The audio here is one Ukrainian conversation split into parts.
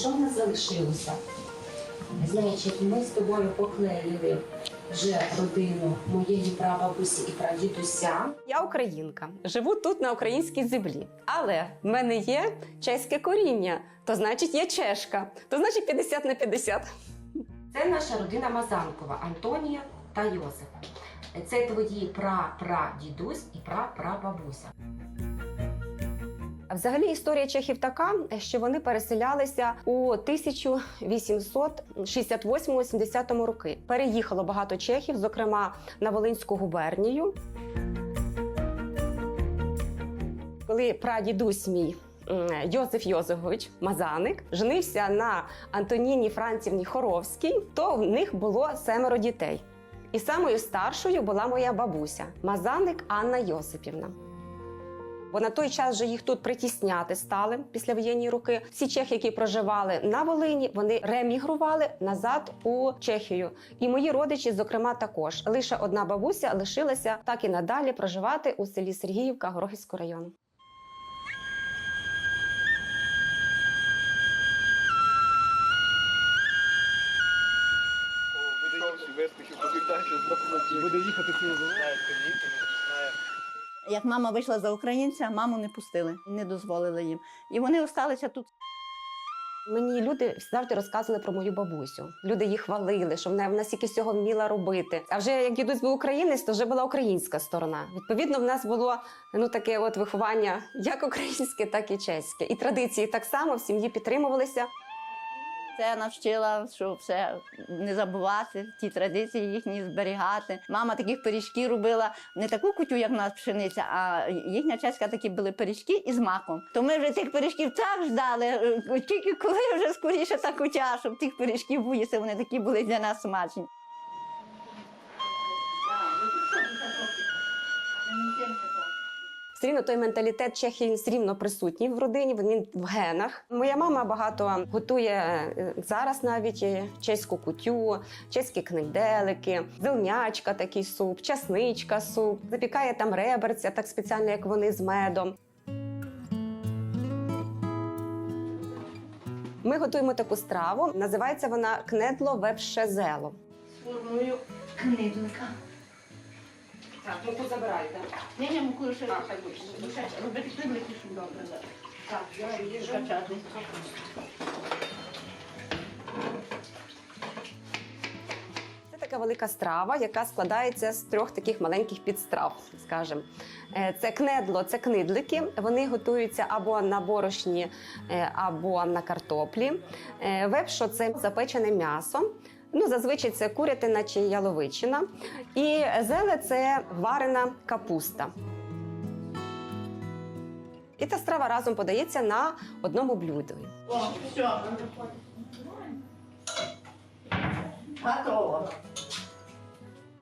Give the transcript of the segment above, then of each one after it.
Що в нас залишилося? Значить, ми з тобою поклеїли вже родину моєї прабабусі і прадідуся. Я українка, живу тут на українській землі, але в мене є чеське коріння, то значить є чешка, то значить 50 на 50. Це наша родина Мазанкова, Антонія та Йосип. Це твої пра-прадідусь і пра-прабабуся. Взагалі історія чехів така, що вони переселялися у 1868-70 роки. Переїхало багато чехів, зокрема на Волинську губернію. Коли прадідусь мій м, Йозеф Йозефович Мазаник женився на Антоніні Францівні Хоровській, то в них було семеро дітей. І самою старшою була моя бабуся Мазаник Анна Йосипівна. Бо на той час вже їх тут притісняти стали після воєнні роки. Всі чехи, які проживали на Волині, вони ремігрували назад у Чехію. І мої родичі, зокрема, також лише одна бабуся лишилася так і надалі проживати у селі Сергіївка Горохівського району. Буде їхати цілу Як мама вийшла за українця, маму не пустили, не дозволили їм. І вони залишилися тут. Мені люди завжди розказували про мою бабусю. Люди її хвалили, що вона, вона стільки всього вміла робити. А вже як дідусь був українець, то вже була українська сторона. Відповідно, в нас було ну таке от виховання як українське, так і чеське. І традиції так само в сім'ї підтримувалися. Це навчила, що все не забувати, ті традиції їхні зберігати. Мама таких пиріжків робила не таку кутю, як в нас пшениця, а їхня чеська такі були пиріжки із маком. То ми вже цих пиріжків так ждали, е, тільки коли вже скоріше та кутя, щоб тих пиріжків виїсти, вони такі були для нас смачні. Все рівно той менталітет Чехії все рівно присутній в родині. Він в генах. Моя мама багато готує е, зараз навіть чеську кутю, чеські книгделики, зелнячка, такий суп, часничка суп, запікає там реберця, так спеціально, як вони з медом. Ми готуємо таку страву. Називається вона кнедло вепшезело. Формую книдлика. Так, муку забирайте. Ні, ні, муку лише А, хай буде. робити книдлики, щоб добре. Так, я ріжу. Качати. Це така велика страва, яка складається з трьох таких маленьких підстрав, скажімо. Е, Це кнедло, це книдлики. Вони готуються або на борошні, е, або на картоплі. Е, Вепшо це запечене м'ясо. Ну, зазвичай це курятина чи яловичина. І зеле це варена капуста. І та страва разом подається на одному блюді. О, все. Готово.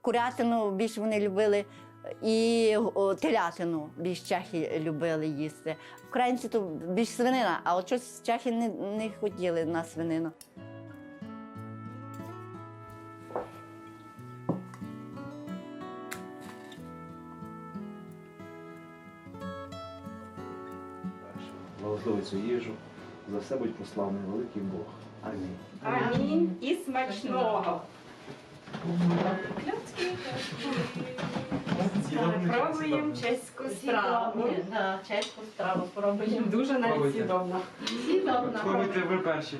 Курятину більш вони любили і о, телятину більш чехи любили їсти. Українці то більш свинина, а от щось чехи не, не хотіли на свинину. Благослови цю їжу. За все будь прославлений великий Бог. Амінь. Амінь і смачного. Пробуємо чеську страву. Да, чеську страву пробуємо. Дуже навіть сідобно. Пробуйте ви перші.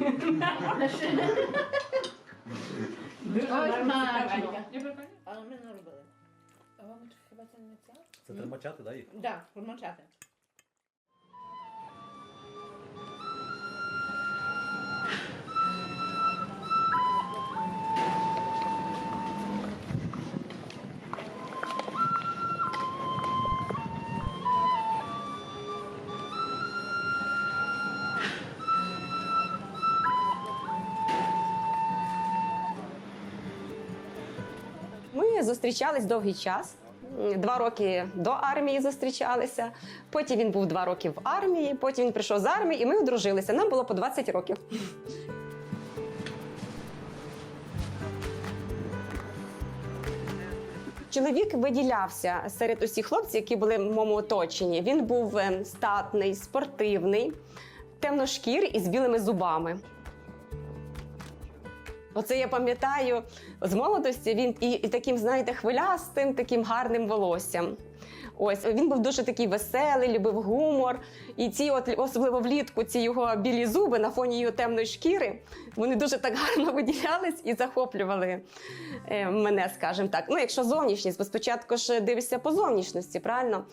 Дуже навіть Але ми не робили. Це треба мочати, да, їх? Так, промочати. Зустрічались довгий час. Два роки до армії зустрічалися. Потім він був два роки в армії. Потім він прийшов з армії, і ми одружилися. Нам було по 20 років. Чоловік виділявся серед усіх хлопців, які були в моєму оточенні. Він був е, статний, спортивний. темношкірий і з білими зубами. Оце я пам'ятаю з молодості він і, і таким, знаєте, хвилястим, таким гарним волоссям. Ось він був дуже такий веселий, любив гумор. І ці, от особливо влітку, ці його білі зуби на фоні його темної шкіри, вони дуже так гарно виділялись і захоплювали е, мене, скажімо так. Ну, якщо зовнішність, бо спочатку ж дивишся по зовнішності, правильно?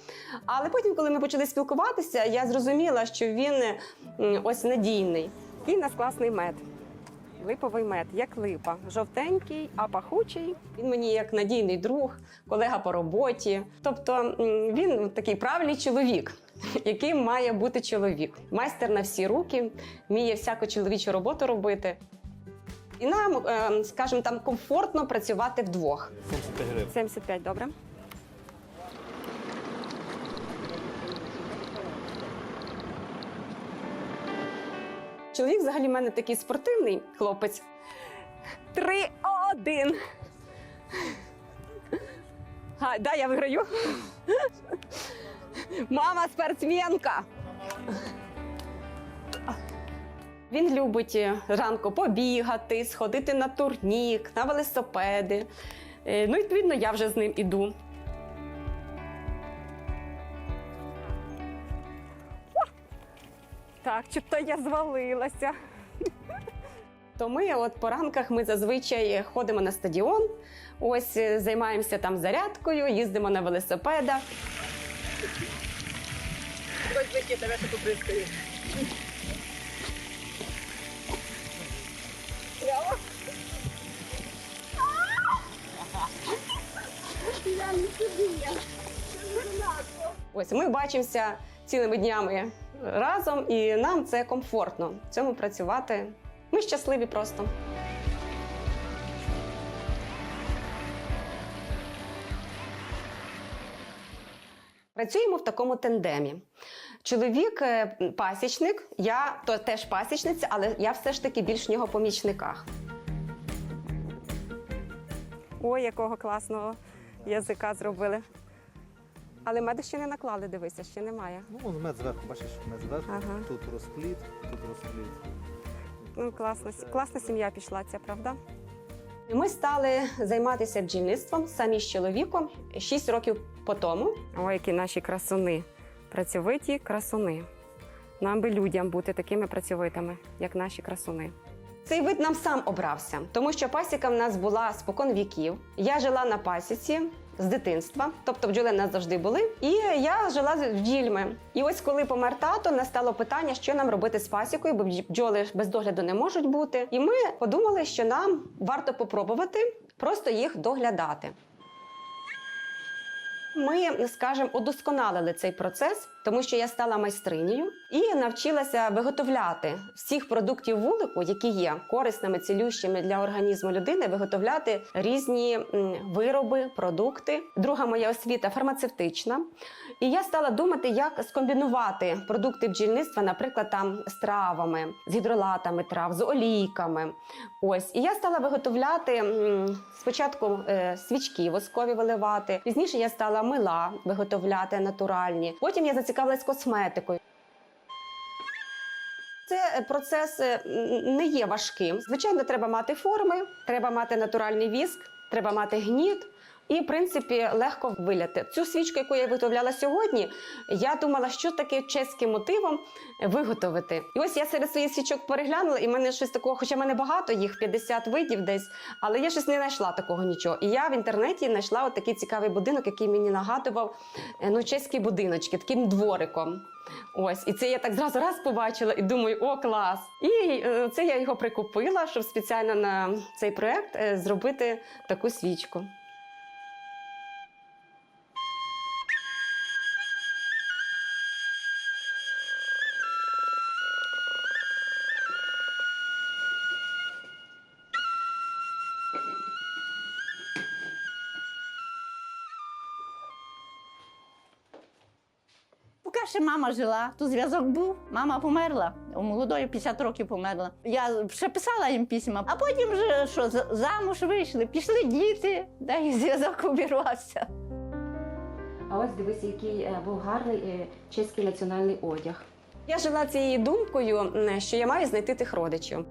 Але потім, коли ми почали спілкуватися, я зрозуміла, що він ось надійний. Він нас класний мед. Липовий мед, як липа, жовтенький, а пахучий. Він мені як надійний друг, колега по роботі. Тобто він такий правильний чоловік, яким має бути чоловік. Майстер на всі руки, вміє всяку чоловічу роботу робити. І нам, е, скажімо, там комфортно працювати вдвох. 75 гривень. 75, добре. Чоловік взагалі в мене такий спортивний хлопець. Три один. А, да, я виграю. Мама спортсменка. Він любить е, ранку побігати, сходити на турнік, на велосипеди. Е, Ну, відповідно, я вже з ним іду. Так, чи то я звалилася. То ми от по ранках ми зазвичай ходимо на стадіон, ось е, займаємося там зарядкою, їздимо на велосипедах. Ось ми бачимося цілими днями разом, і нам це комфортно в цьому працювати. Ми щасливі просто. Працюємо в такому тендемі. Чоловік е, пасічник, я то теж пасічниця, але я все ж таки більш в нього помічниках. Ой, якого класного язика зробили. Але меду ще не наклали, дивися, ще немає. Ну, вон мед зверху, бачиш, мед зверху. Ага. Тут розпліт, тут розпліт. Ну, класна, класна сім'я пішла ця, правда? Ми стали займатися бджільництвом самі з чоловіком 6 років по тому. Ой, які наші красуни. Працьовиті красуни. Нам би людям бути такими працьовитими, як наші красуни. Цей вид нам сам обрався, тому що пасіка в нас була спокон віків. Я жила на пасіці з дитинства, тобто бджоли нас завжди були. І я жила з бджільми. І ось коли помер тато, настало питання, що нам робити з пасікою, бо бдж- бджоли без догляду не можуть бути. І ми подумали, що нам варто попробувати просто їх доглядати. Ми, скажімо, удосконалили цей процес, тому що я стала майстринею і навчилася виготовляти всіх продуктів вулику, які є корисними, цілющими для організму людини, виготовляти різні вироби, продукти. Друга моя освіта фармацевтична. І я стала думати, як скомбінувати продукти бджільництва, наприклад, там з травами, з гідролатами трав, з олійками. Ось і я стала виготовляти спочатку е, свічки воскові виливати. Пізніше я стала мила виготовляти натуральні. Потім я зацікавилась косметикою. Це е, процес е, не є важким. Звичайно, треба мати форми, треба мати натуральний віск, треба мати гніт. І, в принципі, легко виляти. Цю свічку, яку я виготовляла сьогодні, я думала, що таке чеським мотивом виготовити. І ось я серед своїх свічок переглянула, і в мене щось такого, хоча в мене багато їх, 50 видів десь, але я щось не знайшла такого нічого. І я в інтернеті знайшла такий цікавий будинок, який мені нагадував е, ну, чеські будиночки, таким двориком. Ось, і це я так зразу раз побачила і думаю, о, клас! І е, це я його прикупила, щоб спеціально на цей проект е, зробити таку свічку. Поки ще мама жила, то зв'язок був. Мама померла. У молодої 50 років померла. Я ще писала їм письма, а потім вже що замуж вийшли, пішли діти, да і зв'язок обірвався. А ось дивись, який е, був гарний е, чеський національний одяг. Я жила цією думкою, що я маю знайти тих родичів.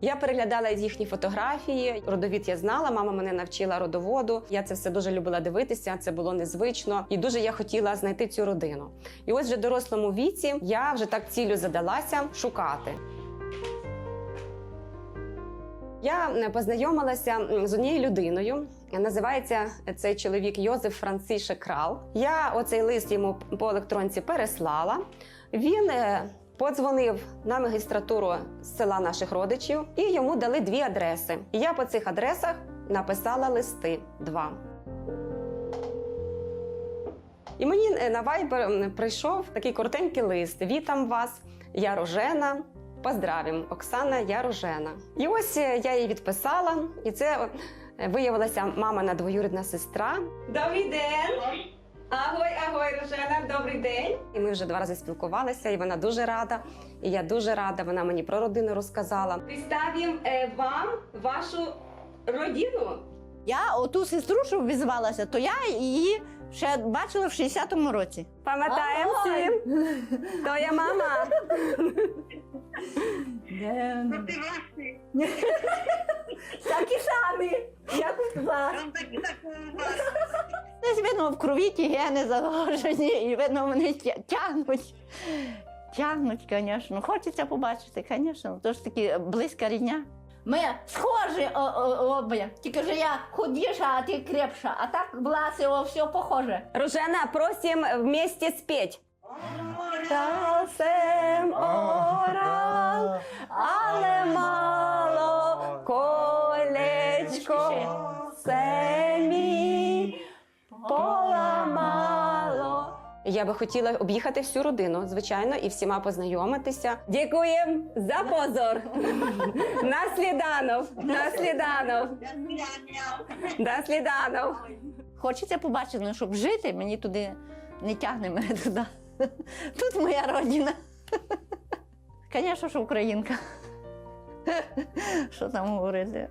Я переглядала їхні фотографії. Родовід я знала, мама мене навчила родоводу. Я це все дуже любила дивитися. Це було незвично, і дуже я хотіла знайти цю родину. І ось вже в дорослому віці я вже так цілю задалася шукати. Я е, познайомилася з однією людиною. Називається цей чоловік Йозеф Францишек Крал. Я оцей лист йому по електронці переслала. Він е, подзвонив на магістратуру з села наших родичів і йому дали дві адреси. І я по цих адресах написала листи два. І мені е, на Viber прийшов такий коротенький лист. Вітам вас, я Рожена. Поздравім, Оксана, я Рожена. І ось е, я її відписала, і це е, виявилася мамина двоюрідна сестра. Добрий день! Агой, агой, Рожена, добрий день. І ми вже два рази спілкувалися, і вона дуже рада. І я дуже рада. Вона мені про родину розказала. Представим вам вашу родину. Я оту сестру, що визвалася, то я її ще бачила в 60-му році. Пам'ятаємо всім. То є мама. Такі самі, як у вас. Десь видно в крові ті гени заложені, і видно, вони тягнуть. Тягнуть, звісно. Хочеться побачити, звісно. Тож таки близька рідня. Ми схожі обоє, тільки що я худіша, а ти крепша. А так власи, о, все похоже. Рожена, просим вместе спеть. Часем орал, але мало поламало. Я би хотіла об'їхати всю родину, звичайно, і всіма познайомитися. Дякуємо за позор. На сліданов, на сліданов, до сліданов. Хочеться побачити, ну, щоб жити, мені туди не тягне мене туди. Тут моя родина. Звісно, що українка. Що там говорити?